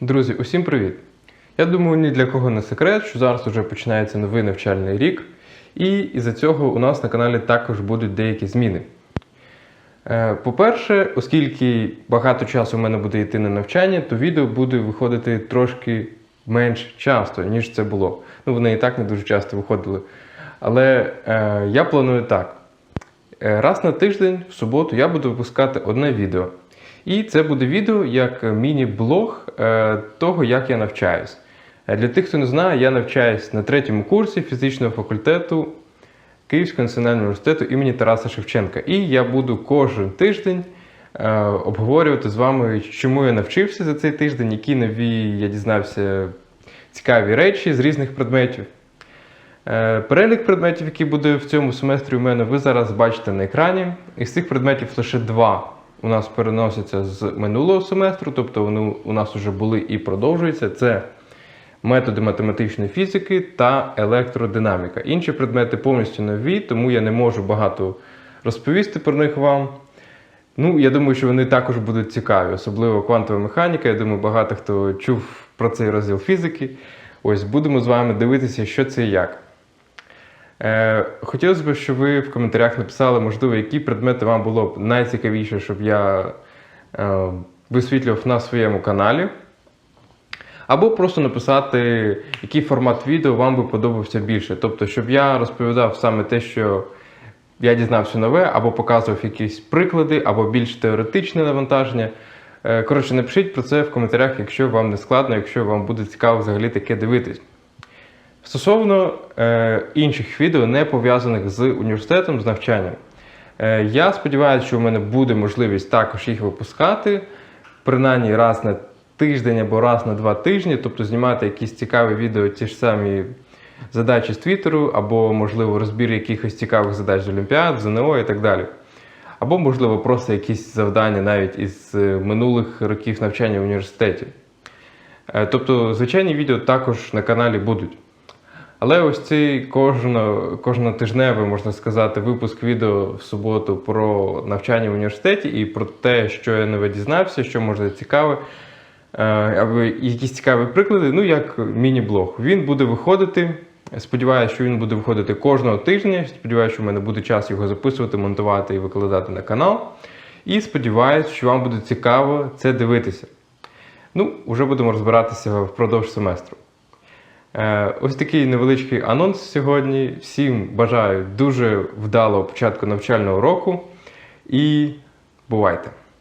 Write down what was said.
Друзі, усім привіт! Я думаю, ні для кого не секрет, що зараз вже починається новий навчальний рік, і із-за цього у нас на каналі також будуть деякі зміни. Е, По-перше, оскільки багато часу в мене буде йти на навчання, то відео буде виходити трошки менш часто, ніж це було. Ну, вони і так не дуже часто виходили. Але е, я планую так. Е, Раз на тиждень, в суботу, я буду випускати одне відео. І це буде відео як міні-блог е, того, як я навчаюсь. Е, Для тих, хто не знає, я навчаюсь на третьому курсі фізичного факультету Київського національного університету імені Тараса Шевченка. І я буду кожен тиждень е, обговорювати з вами, чому я навчився за цей тиждень, які нові я дізнався цікаві речі з різних предметів. Перелік предметів, який буде в цьому семестрі у мене, ви зараз бачите на екрані. Із цих предметів лише два у нас переносяться з минулого семестру, тобто вони у нас вже були і продовжуються. Це методи математичної фізики та електродинаміка. Інші предмети повністю нові, тому я не можу багато розповісти про них вам. Ну, я думаю, що вони також будуть цікаві, особливо квантова механіка. Я думаю, багато хто чув про цей розділ фізики. Ось будемо з вами дивитися, що це і як. Е, хотілося б, щоб ви в коментарях написали, можливо, які предмети вам було б найцікавіше, щоб я е, висвітлював на своєму каналі. Або просто написати, який формат відео вам би подобався більше. Тобто, щоб я розповідав саме те, що я дізнався нове, або показував якісь приклади, або більш теоретичне навантаження. Е, Коротше, напишіть про це в коментарях, якщо вам не складно, якщо вам буде цікаво взагалі таке дивитись. Стосовно е, інших відео, не пов'язаних з університетом, з навчанням, е, я сподіваюся, що в мене буде можливість також їх випускати, принаймні раз на тиждень або раз на два тижні, тобто знімати якісь цікаві відео, ті ж самі задачі з Твіттеру, або, можливо, розбір якихось цікавих задач з Олімпіад, ЗНО і так далі. Або, можливо, просто якісь завдання навіть із е, минулих років навчання в університеті. Е, Тобто, звичайні відео також на каналі будуть. Але ось цей кожно, кожнотижневий, можна сказати, випуск відео в суботу про навчання в університеті і про те, що я нове дізнався, що може цікаве, е, або якісь цікаві приклади, ну як міні-блог. Він буде виходити. Сподіваюся, що він буде виходити кожного тижня. Сподіваюся, що в мене буде час його записувати, монтувати і викладати на канал. І сподіваюся, що вам буде цікаво це дивитися. Ну, вже будемо розбиратися впродовж семестру. Е, Ось такий невеличкий анонс сьогодні. Всім бажаю дуже вдалого початку навчального року і бувайте!